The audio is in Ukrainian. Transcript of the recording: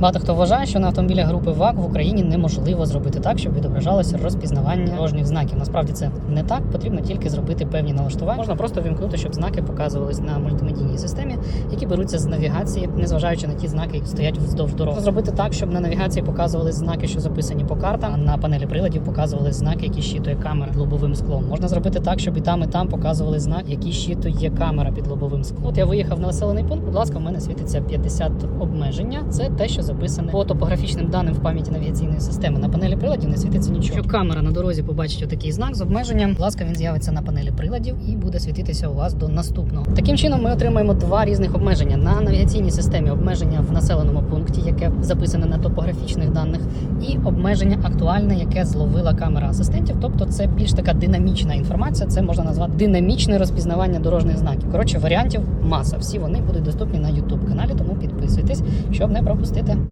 Багато хто вважає, що на автомобілях групи ВАК в Україні неможливо зробити так, щоб відображалося розпізнавання дорожніх знаків. Насправді це не так. Потрібно тільки зробити певні налаштування. Можна просто вімкнути, щоб знаки показувались на мультимедійній системі, які беруться з навігації, незважаючи на ті знаки, які стоять вздовж дороги. Зробити так, щоб на навігації показувались знаки, що записані по картам. А на панелі приладів показувались знаки, які щитує камера під лобовим склом. Можна зробити так, щоб і там, і там показували знак, який щитує камера під лобовим склом. От я виїхав на населений пункт. Будь ласка, в мене світиться 50 обмеження. Це те, що записане по топографічним даним в пам'яті навігаційної системи. На панелі приладів не світиться нічого. Якщо камера на дорозі побачить отакий знак з обмеженням, будь ласка, він з'явиться на панелі приладів і буде світитися у вас до наступного. Таким чином, ми отримаємо два різних обмеження на навігаційній системі. Обмеження в населеному пункті, яке записане на топографічних даних, і обмеження актуальне, яке зловила камера асистентів. Тобто, це більш така динамічна інформація. Це можна назвати динамічне розпізнавання дорожніх знаків. Коротше, варіантів маса. Всі вони будуть доступні на YouTube каналі, тому підписуйтесь, щоб не пропустити.